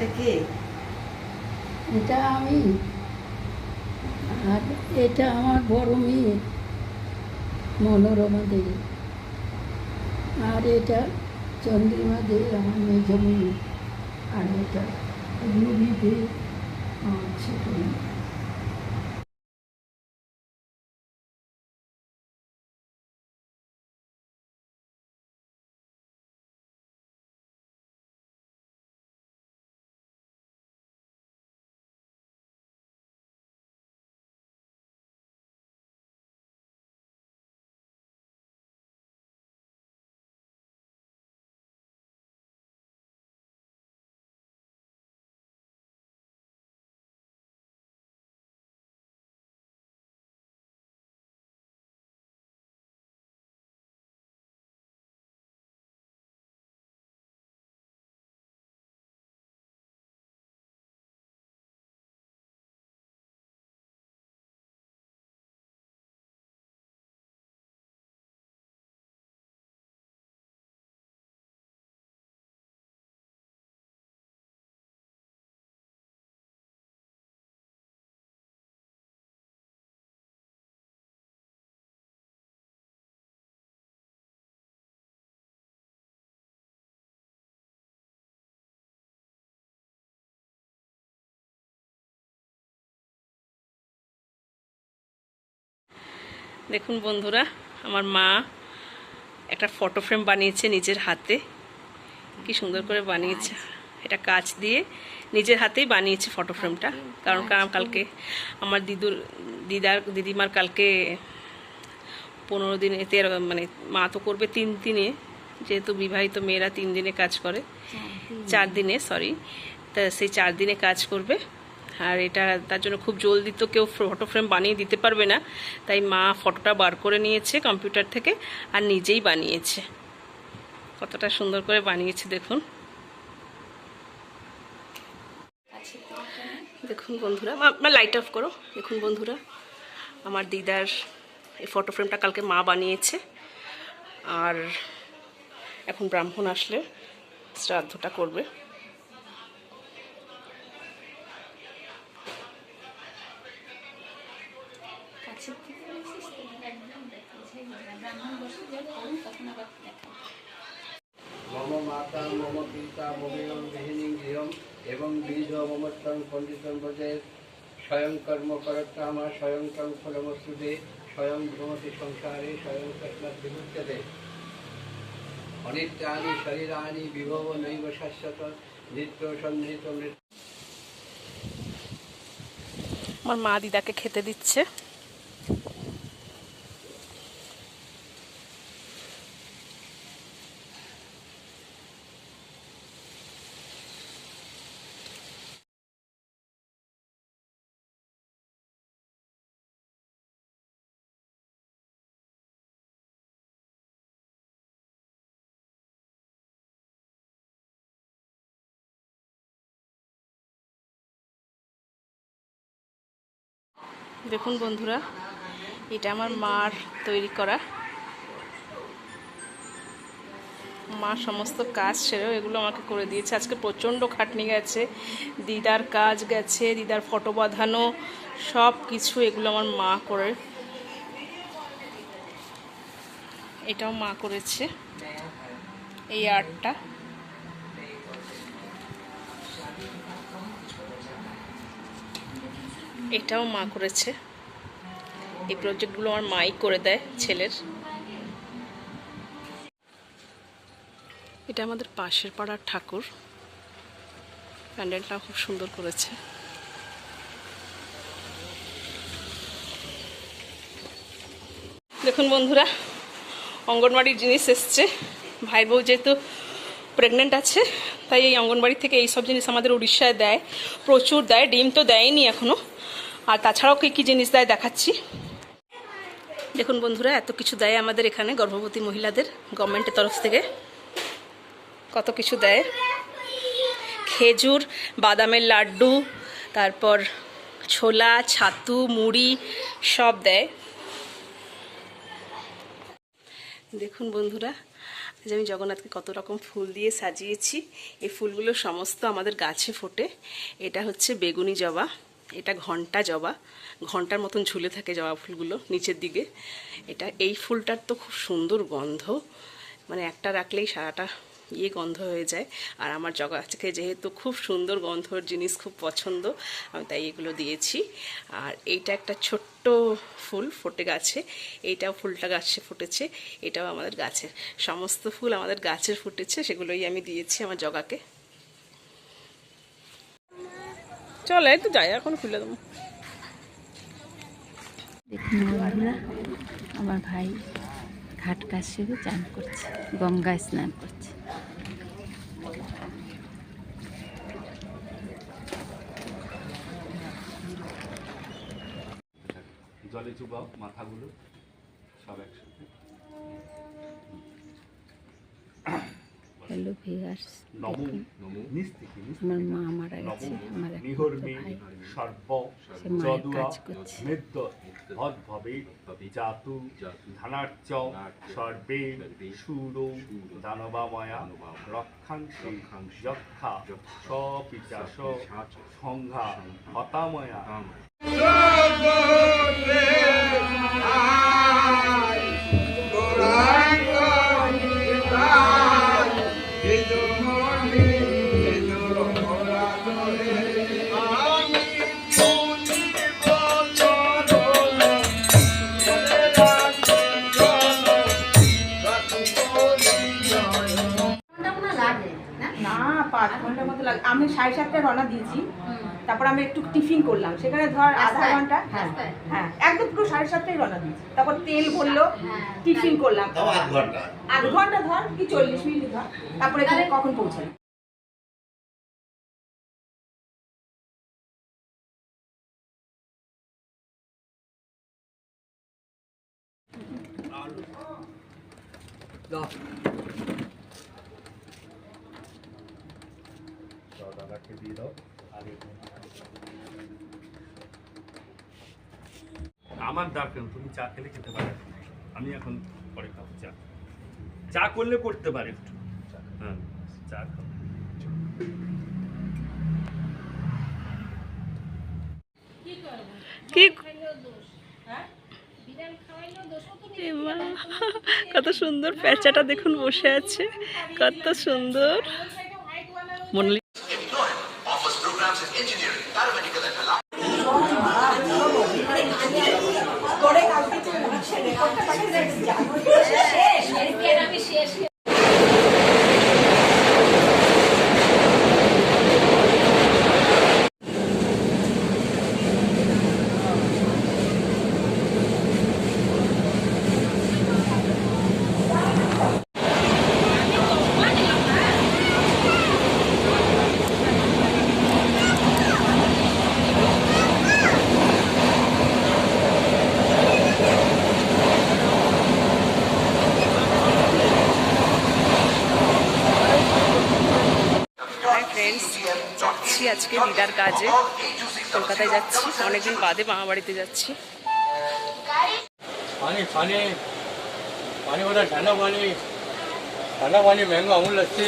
এটা কে এটা আমি। আর এটা আমার বড় মেয়ে, মনোরমা দেবী। আর এটা চন্দ্রিমা দে আমার মেয়ে। আর এটা রুবি দে আমার ছোট মেয়ে। দেখুন বন্ধুরা আমার মা একটা ফটো ফ্রেম বানিয়েছে নিজের হাতে। কি সুন্দর করে বানিয়েছে। এটা কাজ দিয়ে নিজের হাতেই বানিয়েছে ফটো ফ্রেমটা কারণ কারণ কালকে আমার দিদুর দিদার দিদিমার কালকে পনেরো দিনে তেরো মানে মা তো করবে তিন দিনে যেহেতু বিবাহিত মেয়েরা তিন দিনে কাজ করে। চার দিনে। সরি তা সেই চার দিনে কাজ করবে। আর এটা তার জন্য খুব জলদি তো কেউ ফটো ফ্রেম বানিয়ে দিতে পারবে না। তাই মা ফটোটা বার করে নিয়েছে কম্পিউটার থেকে আর নিজেই বানিয়েছে। কতটা সুন্দর করে বানিয়েছে, দেখুন। দেখুন বন্ধুরা লাইট অফ করো। দেখুন বন্ধুরা, আমার দিদার এই ফটো ফ্রেমটা কালকে মা বানিয়েছে। আর এখন ব্রাহ্মণ আসলে শ্রাদ্ধটা করবে। তং পণ্ডিতং স্বয়ং কর্ম আমার স্বয়ং তং ফলমস্তুদে স্বয়ং ভ্রমতি সংসারে, স্বয়ং বিমুচ্যতে অনিত্যানি শরীরানি বিভব নৈব শাশ্বত, নিত্য সন্নিহিত আমার মা দিদাকে খেতে দিচ্ছে। দেখুন বন্ধুরা, এটা আমার মার তৈরি করা। মা সমস্ত কাজ সেরেও এগুলো আমাকে করে দিয়েছে। আজকে প্রচণ্ড খাটনি গেছে, দিদার কাজ গেছে, দিদার ফটো বাঁধানো, সব কিছু এগুলো আমার মা করে। এটাও মা করেছে। এই আর্টটা। এটাও মা করেছে। এই প্রজেক্টগুলো আমার মাই করে দেয় ছেলের। এটা আমাদের পাশের পাড়ার ঠাকুর। প্যান্ডেলটা খুব সুন্দর করেছে। দেখুন বন্ধুরা অঙ্গনবাড়ির জিনিস এসছে। ভাই বউ যেহেতু প্রেগনেন্ট আছে, তাই এই অঙ্গনবাড়ি থেকে এই সব জিনিস আমাদের উড়িষ্যায় দেয়। প্রচুর দেয়, ডিম তো দেয়নি এখনও আর তাছাড়াও কী কী জিনিস দেয় দেখাচ্ছি? দেখুন বন্ধুরা, এত কিছু দেয় আমাদের এখানে গর্ভবতী মহিলাদের গভর্নমেন্টের তরফ থেকে। কত কিছু দেয়? খেজুর, বাদামের লাড্ডু, তারপর ছোলা, ছাতু, মুড়ি, সব দেয়। দেখুন বন্ধুরা যে আমি জগন্নাথকে কত রকম ফুল দিয়ে সাজিয়েছি। এই ফুলগুলো সমস্ত আমাদের গাছে ফোটে। এটা হচ্ছে বেগুনি জবা। এটা ঘণ্টা জবা, ঘণ্টার মতন ঝুলে থাকে জবা ফুলগুলো নিচের দিকে। এটা, এই ফুলটার তো খুব সুন্দর গন্ধ মানে একটা রাখলেই সারাটা ইয়ে গন্ধ হয়ে যায়। আর আমার জগাকে যেহেতু খুব সুন্দর গন্ধর জিনিস, খুব পছন্দ, আমি তাই এগুলো দিয়েছি। আর এইটা একটা ছোট্ট ফুল ফোটে গাছে, এইটাও ফুলটা গাছে ফুটেছে, এটাও আমাদের গাছের সমস্ত ফুল আমাদের গাছের ফুটেছে, সেগুলোই আমি দিয়েছি আমার জগাকে। চল এই তো যাই এখন খুলে দেবো। দেখুন বন্ধুরা আমার ভাই ঘাট কাশিয়ে চান করছে গঙ্গায় স্নান করছে। জলে চুবাও মাথাগুলো সব একসাথে। হ্যালো ভিউয়ার্স নমো দেখুন। আমার মা মারা গেছে আমার একটা নিহর্মি ভাই। সর্ব সে মায়ের যদুয়া কাজ করছে। মেদ্য ভদ্ভবে জাতু ধানার্চ সর্বে সুরো দানবাময়া রক্ষাংশে যক্ষা সপিচাস সংঘা হতাময়া। না পাঁচ ঘণ্টার মতো লাগে আমি সাড়ে সাতটায় রওনা দিয়েছি। তারপর আমি একটু টিফিন করলাম। সেখানে ধর আধা ঘণ্টা? হ্যাঁ হ্যাঁ একদম পুরো সাড়ে সাতটায় রওনা দিয়েছি। তারপর তেল ভরলো টিফিন করলাম। আধ ঘণ্টা? ধর কি চল্লিশ মিনিট ধর। তারপরে এখানে কখন পৌঁছালাম দাদাকে দিয়ে দাও আগে আমার দরকার তুমি চা খেলে খেতে পারো। আমি এখন পরে খাব চা। চা করলে করতে পারে একটু। হ্যাঁ চা খাব। কি এ মা, কত সুন্দর প্যাঁচাটা দেখুন বসে আছে কত সুন্দর। মনে যাচ্ছি আজকে দিদার কাজে। কলকাতায় যাচ্ছি, অনেকদিন বাদে মামা বাড়িতে যাচ্ছি। পানি পানি পানি ঠান্ডা পানি। ঠান্ডা পানি, ম্যাঙ্গো, আমুল লাগছে।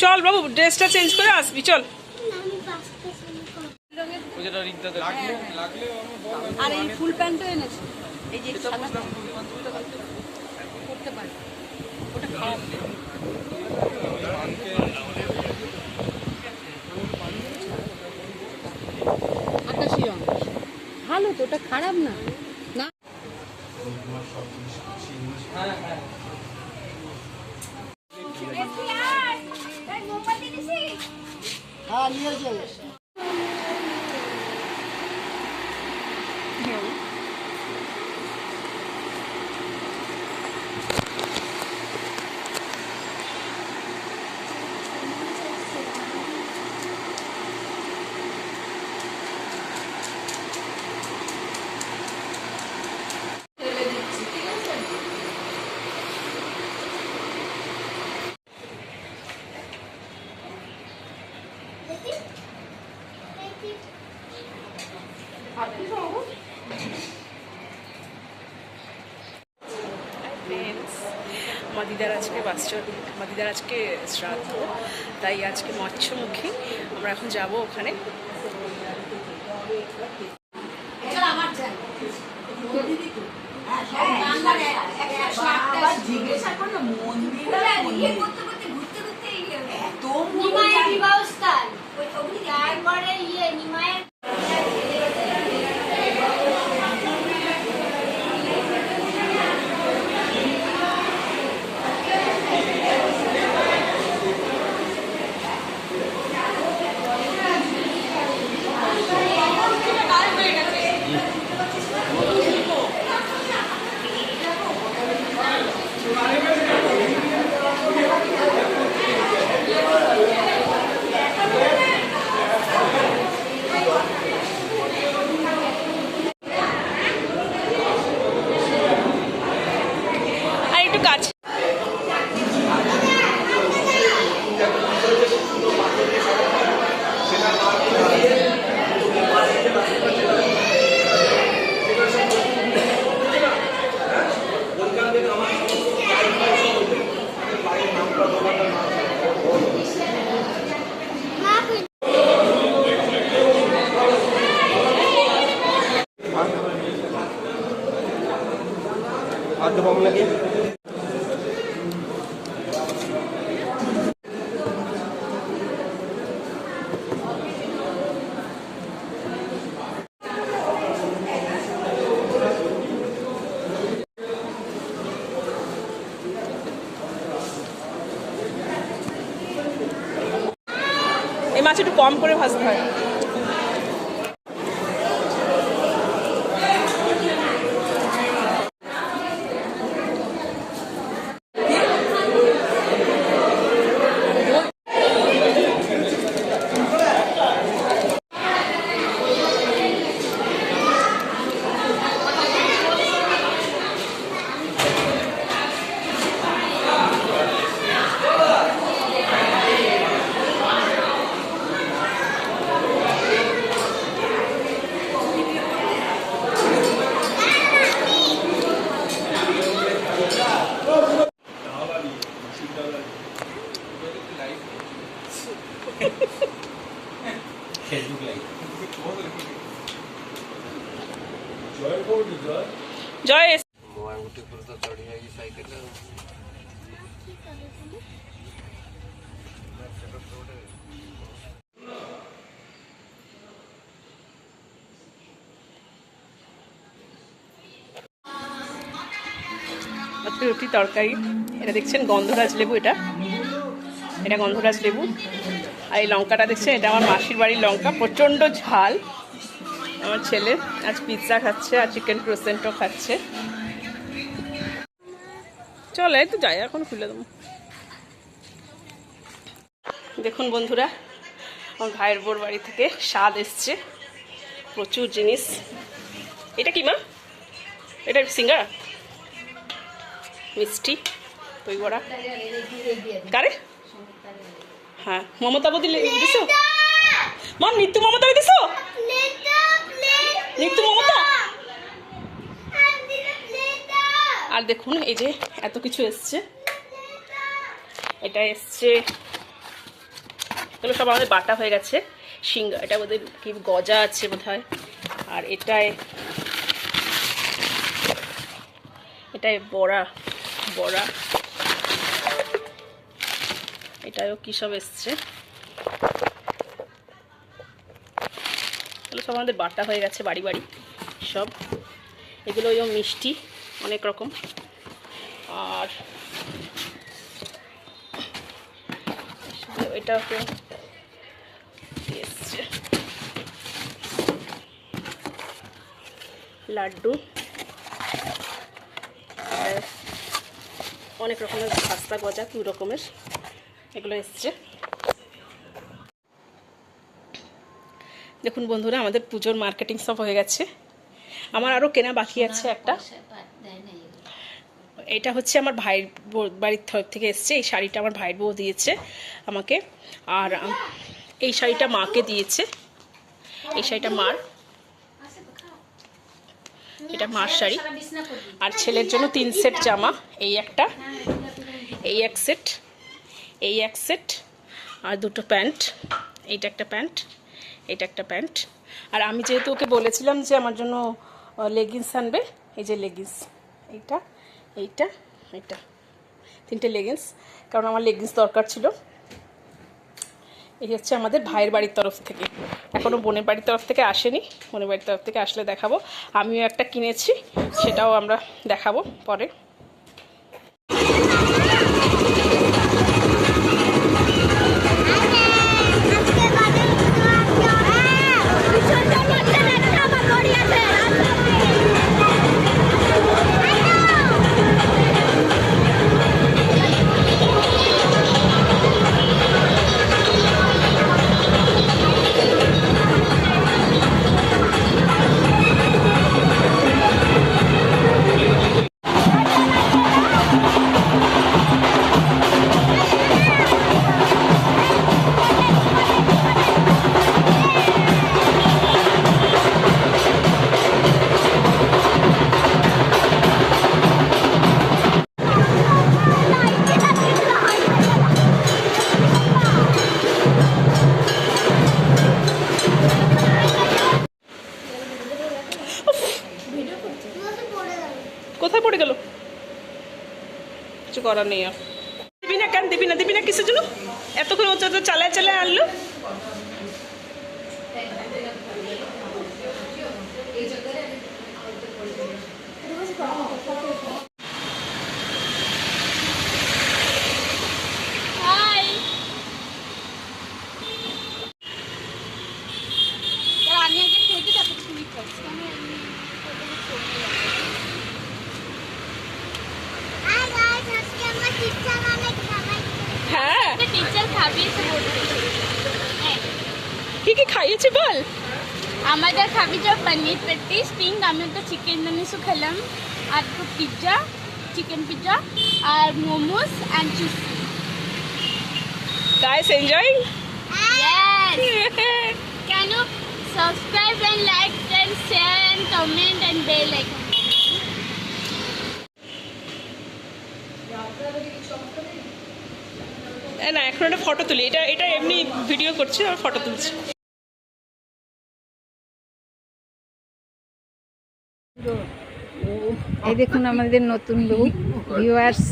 চল বাবু ড্রেসটা চেঞ্জ করে আসবি চল। আর এই ফুল প্যান্টও এনেছে। এই যে করতে পারে। ওটা খারাপ আকাশি রং ভালো তো ওটা খারাপ না। না? ফ্রেন্ডস আমার দিদার আজকে বাচ্চার আমার দিদার আজকে শ্রাদ্ধ তাই আজকে মৎস্যমুখী। আমরা এখন যাব ওখানে। জিজ্ঞাসা করল মন্দিরে কম করে ভাজতে হয়। রুটি তরকারি। এটা দেখছেন গন্ধরাজ লেবু এটা। এটা গন্ধরাজ লেবু। আর এই লঙ্কাটা দেখছেন, এটা আমার মাসির বাড়ির লঙ্কা। প্রচণ্ড ঝাল। আমার ছেলে আজ পিৎজা খাচ্ছে আর চিকেন ক্রোসেন্টও খাচ্ছে। চলে, এই তো যাই, এখন খুলে দেবো। দেখুন বন্ধুরা, আমার ভাইয়ের বোর বাড়ি থেকে স্বাদ এসছে। প্রচুর জিনিস। এটা কি মা? এটা সিঙ্গারা? মিষ্টি, দই বড়া। কারে? হ্যাঁ মমতা বদি দিছ? মাম নিত্যু মমতা দিছ? নিত্যু মমতা? আর দেখুন, এই যে এত কিছু এসছে। এটা এসছে, এগুলো সব আমাদের বাটা হয়ে গেছে। সিঙ্গা, এটা বোধহয় কি গজা আছে বোধ হয় আর এটায় এটায় বড়া। বড়া। এটাও কী সব এসছে? এগুলো সব আমাদের বাটা হয়ে গেছে বাড়ি বাড়ি, সব। এগুলো ওই মিষ্টি, অনেক রকম। আর এটা তো লাড্ডু আর অনেক রকমের খাস্তা গজা দু রকমের? এগুলো এসছে। দেখুন বন্ধুরা আমাদের পুজোর মার্কেটিং সব হয়ে গেছে। আমার আরও কেনা বাকি আছে একটা। এটা হচ্ছে আমার ভাইয়ের বাড়ির তরফ থেকে এসছে। এই শাড়িটা আমার ভাইয়ের বউ দিয়েছে আমাকে। আর এই শাড়িটা মাকে দিয়েছে। এই শাড়িটা মার। এটা মার শাড়ি। আর ছেলের জন্য তিন সেট জামা, এই একটা, এই এক সেট, এই এক সেট, আর দুটো প্যান্ট, এইটা একটা প্যান্ট এটা একটা প্যান্ট। আর আমি যেহেতু ওকে বলেছিলাম যে আমার জন্য লেগিংস আনবে, এই যে লেগিংস এইটা এইটা এইটা, তিনটে লেগিংস কারণ আমার লেগিংস দরকার ছিল। এই হচ্ছে আমাদের ভাইয়ের বাড়ির তরফ থেকে। এখনও বোনের বাড়ির তরফ থেকে আসেনি। বোনের বাড়ির তরফ থেকে আসলে দেখাবো। আমিও একটা কিনেছি, সেটাও আমরা দেখাবো পরে। কিছু করার নেই আর। দিবি না কেন? দিবি না দিবি না কিসের জন্য? এতক্ষণ ও তো চালায় চালায় আনলো আমি আগে খেতে তারপর তুমি করছি আমি হ্যাঁ টিচার খাবিয়েছে বলতে কি কি খাইয়েছি বল? আমাদের খাবি যে পনির পেটিস পিঙ্ক আমি তো চিকেন জানিসও খেলাম। আর তো pizza chicken pizza R momos and cheese guys enjoying! Can you subscribe and like and share and comment and bell icon? না এখন একটা ফটো তুলি। এটা এটা এমনি ভিডিও করছি আর ফটো তুলছি। এই দেখুন আমাদের নতুন বউ ভিউয়ার্স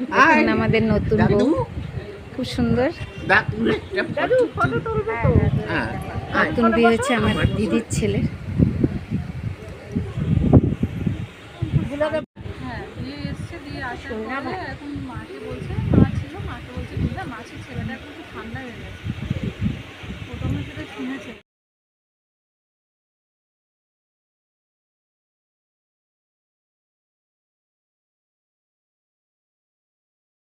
দেখুন আমাদের নতুন বউ। খুব সুন্দর। নতুন বিয়ে হচ্ছে আমার দিদির ছেলে। হ্যাঁ ছেলেটা একটু ঠান্ডা হয়ে গেছে।